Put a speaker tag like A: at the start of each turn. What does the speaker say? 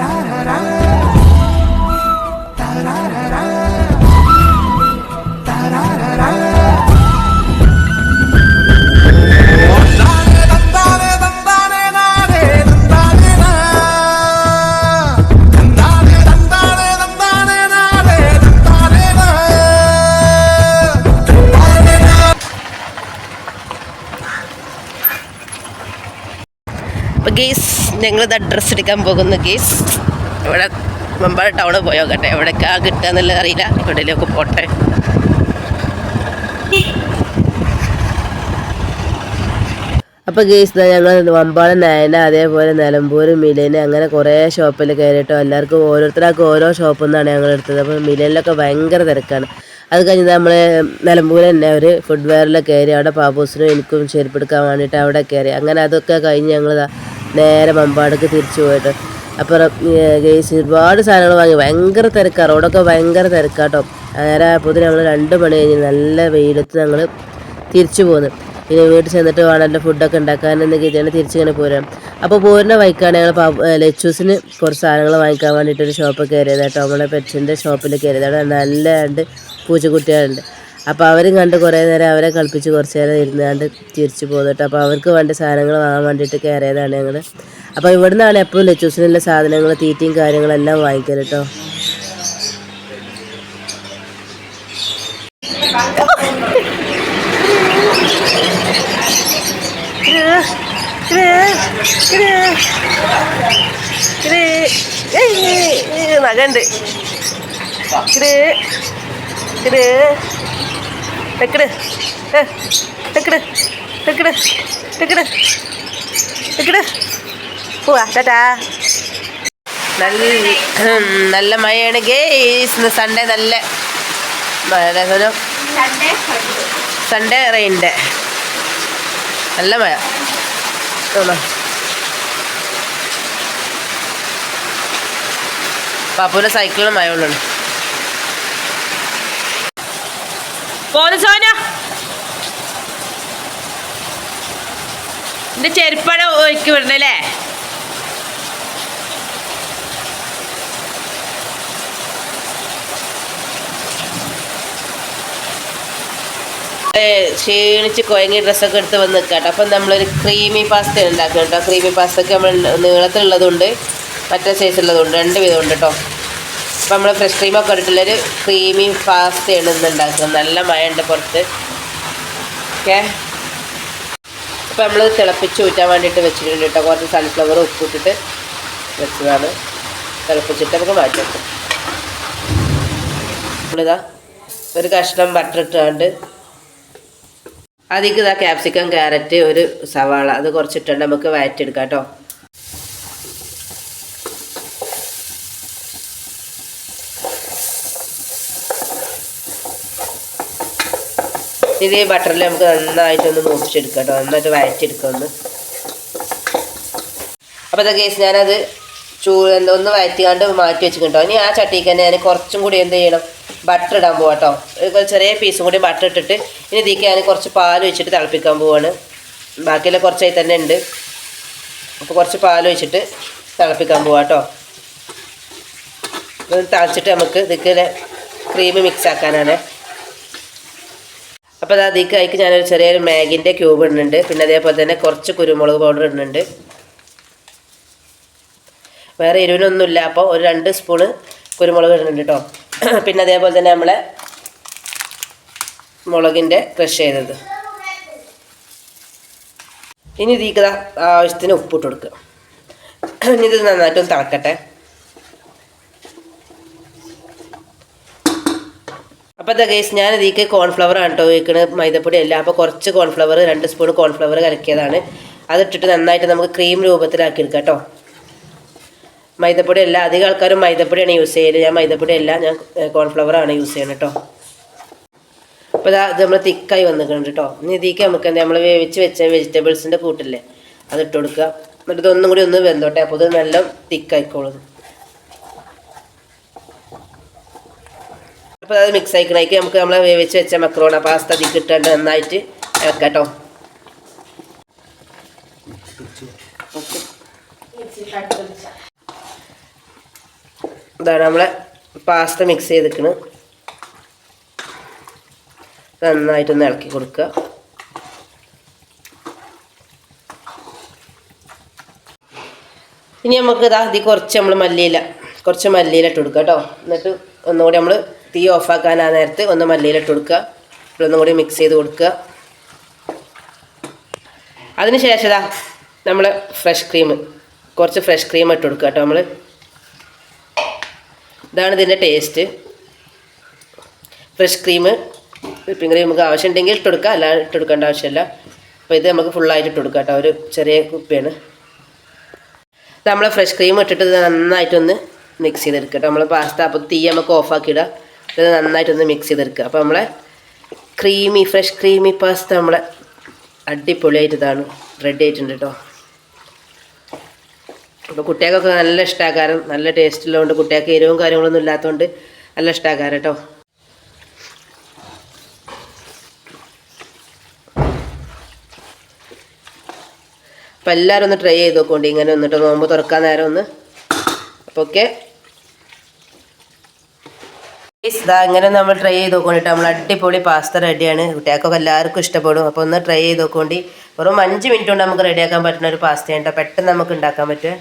A: da da da da അപ്പോൾ guys ഞങ്ങളിത് address എടുക്കാൻ പോകുന്നു ഗേസ് ഇവിടെ മമ്പാട് ടൗണിൽ പോയോക്കട്ടെ എവിടേക്കാ കിട്ടുക എന്നുള്ളത് അറിയില്ല. എവിടെയൊക്കെ പോട്ടെ. അപ്പോൾ ഗേസ് ഞങ്ങൾ വമ്പാട് നയന അതേപോലെ നിലമ്പൂർ മിലേന് അങ്ങനെ കുറേ ഷോപ്പിൽ കയറിയിട്ടോ എല്ലാവർക്കും ഓരോരുത്തർക്കും ഓരോ ഷോപ്പിൽ നിന്നാണ് ഞങ്ങൾ എടുത്തത്. അപ്പോൾ മിലേനിലൊക്കെ ഭയങ്കര തിരക്കാണ്. അത് കഴിഞ്ഞ് നമ്മൾ നിലമ്പൂർ തന്നെ ഒരു ഫുഡ് വെയറിൽ കയറി അവിടെ പാബൂസിനും എനിക്കും ചെരുപ്പെടുക്കാൻ വേണ്ടിയിട്ട് അവിടെ കയറി അങ്ങനെ അതൊക്കെ കഴിഞ്ഞ് ഞങ്ങൾ നേരെ മമ്പാടക്ക് തിരിച്ചു പോയിട്ട്. അപ്പുറം ഗേസ് ഒരുപാട് സാധനങ്ങൾ വാങ്ങി. ഭയങ്കര തിരക്കാണ് റോഡൊക്കെ ഭയങ്കര തിരക്കാട്ടോ നേരെ അപ്പോൾ ഞങ്ങൾ രണ്ട് മണി കഴിഞ്ഞ് നല്ല വെയിലത്ത് ഞങ്ങൾ തിരിച്ചു പോന്നു. ഇനി വീട്ടിൽ ചെന്നിട്ട് വേണമല്ലോ ഫുഡൊക്കെ ഉണ്ടാക്കാനെന്ന് കരുതിയാണ് തിരിച്ചിങ്ങനെ പോരാം. അപ്പോൾ പോരുന്ന വൈക്കാണ് ഞങ്ങൾ ലച്ചൂസിന് കുറച്ച് സാധനങ്ങൾ വാങ്ങിക്കാൻ വേണ്ടിയിട്ട് ഒരു ഷോപ്പ് കയറിയത് കേട്ടോ. നമ്മളെ പെറ്റ്സിന്റെ ഷോപ്പിൽ കയറിയത് അവിടെ നല്ല രണ്ട് പൂച്ചക്കുട്ടികളുണ്ട്. അപ്പോൾ അവരും കണ്ട് കുറേ നേരം അവരെ കളിപ്പിച്ച് കുറച്ച് നേരം ഇരുന്നാണ്ട് തിരിച്ചു പോന്നിട്ട് അപ്പോൾ അവർക്ക് വേണ്ട സാധനങ്ങൾ വാങ്ങാൻ വേണ്ടിയിട്ട് കയറിയതാണ് ഞങ്ങൾ അപ്പോൾ ഇവിടുന്നാണ് എപ്പോഴും ലച്ചൂസിനുള്ള സാധനങ്ങൾ തീറ്റയും കാര്യങ്ങളെല്ലാം വാങ്ങിക്കൽ കേട്ടോ നഗണ്ട് ടാറ്റാ. നല്ല നല്ല മഴയാണ് ഗേസ്. സൺഡേ നല്ല സൺഡേ റെയിന്റെ നല്ല മഴ. പാപ്പൂരെ സൈക്കിളിന് മഴ ഉള്ളു പോന്നു സോന. എന്റെ ചെരുപ്പട ഒരുക്കി വിടണല്ലേ ക്ഷീണിച്ച് കുഴങ്ങി ഡ്രസ്സൊക്കെ എടുത്ത് വന്ന് നിൽക്കട്ടോ അപ്പം നമ്മളൊരു ക്രീമി പാസ്ത ഉണ്ടാക്കണം കേട്ടോ. ക്രീമി പാസ്തയ്ക്ക് നമ്മൾ നീളത്തിലുള്ളതുണ്ട് മറ്റേ സൈസുള്ളതുണ്ട് രണ്ട് വിധമുണ്ട് കേട്ടോ. അപ്പം നമ്മൾ ഫ്രഷ് ക്രീമൊക്കെ ഇട്ടിട്ടുള്ളൊരു ക്രീമി പാസ്തയാണ് ഇന്ന് ഉണ്ടാക്കുന്നത് നല്ല മഴയുണ്ട് പുറത്ത്. ഓക്കെ? അപ്പം നമ്മൾ തിളപ്പിച്ച് ഊറ്റാൻ വേണ്ടിയിട്ട് വെച്ചിട്ടുണ്ട് കേട്ടോ. കുറച്ച് സൺഫ്ലവർ ഉപ്പിട്ടിട്ട് വെച്ചതാണ്. തിളപ്പിച്ചിട്ട് നമുക്ക് മാറ്റി നമ്മളിതാ ഒരു കഷ്ണം ബട്ടർ ഇട്ടാണ്ട് അതിലേക്ക് ഇതാ ക്യാപ്സിക്കം ക്യാരറ്റ് ഒരു സവാള അത് കുറച്ചിട്ടുണ്ട്. നമുക്ക് വഴറ്റിയെടുക്കാം കേട്ടോ. ഇതേ ബട്ടറിൽ നമുക്ക് നന്നായിട്ടൊന്ന് മൂപ്പിച്ചെടുക്കാം കേട്ടോ നന്നായിട്ട് വഴറ്റിയെടുക്കാം ഒന്ന് അപ്പോൾ ഇതാ കേസ് ഞാനത് ചൂ ഒന്ന് വഴറ്റിക്കാണ്ട് മാറ്റി വെച്ച് കേട്ടോ ഇനി ആ ചട്ടിക്ക് തന്നെ ഞാൻ കുറച്ചും കൂടി എന്ത് ചെയ്യണം? ബട്ടർ ഇടാൻ പോവാം കേട്ടോ ഒരു ചെറിയ പീസും കൂടി ബട്ടർ ഇട്ടിട്ട് ഇനി ഇതിക്ക് ഞാൻ കുറച്ച് പാൽ ഒഴിച്ചിട്ട് തിളപ്പിക്കാൻ പോവാണ്. ബാക്കിയുള്ള കുറച്ചായി തന്നെ ഉണ്ട്. അപ്പോൾ കുറച്ച് പാൽ ഒഴിച്ചിട്ട് തിളപ്പിക്കാൻ പോവാം കേട്ടോ തളച്ചിട്ട് നമുക്ക് ഇതിലേക്ക് ക്രീം മിക്സ് ആക്കാനാണ്. അപ്പോൾ അത് അതിക്ക് അതിക്ക് ഞാനൊരു ചെറിയൊരു മാഗിന്റെ ക്യൂബ് ഇടുന്നുണ്ട്. പിന്നെ അതേപോലെ തന്നെ കുറച്ച് കുരുമുളക് പൗഡർ ഇടുന്നുണ്ട്. വേറെ എരിവിനൊന്നുമില്ല. അപ്പോൾ ഒരു രണ്ട് സ്പൂണ് കുരുമുളക് ഇടുന്നുണ്ട് കേട്ടോ പിന്നെ അതേപോലെ തന്നെ നമ്മളെ മുളകിന്റെ ക്രഷ് ചെയ്തത്. ഇനി ഇതിക്ക് ദാ ആവശ്യത്തിന് ഉപ്പിട്ട് കൊടുക്കുക ഇനി ഇത് നന്നായിട്ടൊന്ന് തിളക്കട്ടെ. അപ്പോൾ കേസ് ഞാൻ ഇതിലേക്ക് കോൺഫ്ലവർ ആണ് കേട്ടോ ഉപയോഗിക്കുന്നത് മൈദപ്പൊടി അല്ല. അപ്പോൾ കുറച്ച് കോൺഫ്ലവർ രണ്ട് സ്പൂൺ കോൺഫ്ലവർ കലക്കിയതാണ്. അതിട്ടിട്ട് നന്നായിട്ട് നമുക്ക് ക്രീം രൂപത്തിലാക്കി എടുക്കാം കേട്ടോ മൈദപ്പൊടി അല്ല അധികം ആൾക്കാരും മൈദപ്പൊടിയാണ് യൂസ് ചെയ്യൽ. ഞാൻ മൈദപ്പൊടി അല്ല ഞാൻ കോൺഫ്ലവർ ആണ് യൂസ് ചെയ്യുന്നത് കേട്ടോ അപ്പോൾ ഇതാ ഇത് നമ്മൾ തിക്കായി വന്നിട്ടുണ്ട് കേട്ടോ ഇനി ഇതിലേക്ക് നമുക്ക് എന്താ നമ്മൾ വേവിച്ച് വെച്ച വെജിറ്റബിൾസിന്റെ കൂട്ടില്ലേ അതിട്ട് കൊടുക്കുക എന്നിട്ട് ഇതൊന്നും കൂടി ഒന്ന് വെന്തോട്ടെ. അപ്പോൾ ഇത് നല്ല തിക്കായിക്കോളും. അപ്പോൾ അത് മിക്സ് ആയിക്കണേക്ക് നമുക്ക് നമ്മൾ വേവിച്ച് വെച്ച മക്രോണ പാസ്ത അതിൽ കിട്ടേണ്ട നന്നായിട്ട് വെക്കട്ടോ കേട്ടോ ഇതാണ് നമ്മളെ പാസ്ത മിക്സ് ചെയ്തിക്കണ് നന്നായിട്ടൊന്ന് ഇളക്കി കൊടുക്കുക. ഇനി നമുക്ക് ഇതാ ഇത് കുറച്ച് നമ്മൾ മല്ലിയില കുറച്ച് മല്ലിയില ഇട്ട് കൊടുക്കാം കേട്ടോ. എന്നിട്ട് ഒന്നുകൂടി നമ്മൾ തീ ഓഫാക്കാൻ ആ നേരത്ത് ഒന്ന് മല്ലിയിലിട്ട് കൊടുക്കുക. ഇപ്പോഴൊന്നും കൂടി മിക്സ് ചെയ്ത് കൊടുക്കുക. അതിന് ശേഷം ഇതാ നമ്മൾ ഫ്രഷ് ക്രീം കുറച്ച് ഫ്രഷ് ക്രീം ഇട്ട് കൊടുക്കുക കേട്ടോ നമ്മൾ ഇതാണ് ഇതിന്റെ taste fresh cream whipping cream നമുക്ക് ആവശ്യമുണ്ടെങ്കിൽ ഇട്ട് കൊടുക്കുക. അല്ലാതെ ഇട്ട് കൊടുക്കേണ്ട ആവശ്യമില്ല. അപ്പോൾ ഇത് നമുക്ക് ഫുള്ളായിട്ട് ഇട്ട് കൊടുക്കാം കേട്ടോ. ഒരു ചെറിയ കുപ്പിയാണ്. നമ്മൾ ഫ്രഷ് ക്രീം ഇട്ടിട്ട് നന്നായിട്ടൊന്ന് മിക്സ് ചെയ്തെടുക്കുക കേട്ടോ. നമ്മൾ പാസ്ത അപ്പോൾ തീ നമുക്ക് ഓഫാക്കി ഇടുക ഇത് നന്നായിട്ടൊന്ന് മിക്സ് ചെയ്തെടുക്കുക. അപ്പോൾ നമ്മളെ ക്രീമി ഫ്രഷ് ക്രീമി പാസ്ത നമ്മളെ അടിപൊളിയായിട്ട് ഇതാണ് റെഡി ആയിട്ടുണ്ട് കേട്ടോ അപ്പോൾ കുട്ടികൾക്കൊക്കെ നല്ല ഇഷ്ടാകാരം നല്ല ടേസ്റ്റ് ഉള്ളതുകൊണ്ട് കുട്ടികൾക്ക് എരിവും കാര്യങ്ങളൊന്നും ഇല്ലാത്തതുകൊണ്ട് നല്ല ഇഷ്ടാകാരം കേട്ടോ അപ്പോൾ എല്ലാവരും ഒന്ന് ട്രൈ ചെയ്ത് നോക്കുകൊണ്ട് ഇങ്ങനെ വന്നിട്ട് നോമ്പ് തുറക്കാൻ നേരം ഒന്ന്. അപ്പോൾ ഓക്കെ ഇതാ ഇങ്ങനെ നമ്മൾ ട്രൈ ചെയ്ത് നോക്കോണ്ടിട്ട് നമ്മൾ അടിപൊളി പാസ്ത റെഡിയാണ് കുട്ടികൾക്കൊക്കെ എല്ലാവർക്കും ഇഷ്ടപ്പെടും. അപ്പോൾ ഒന്ന് ട്രൈ ചെയ്ത് നോക്കോണ്ടി വെറും അഞ്ച് മിനിറ്റ് കൊണ്ട് നമുക്ക് റെഡിയാക്കാൻ പറ്റുന്ന ഒരു പാസ്തയാണ് പെട്ടെന്ന് നമുക്ക് ഉണ്ടാക്കാൻ പറ്റും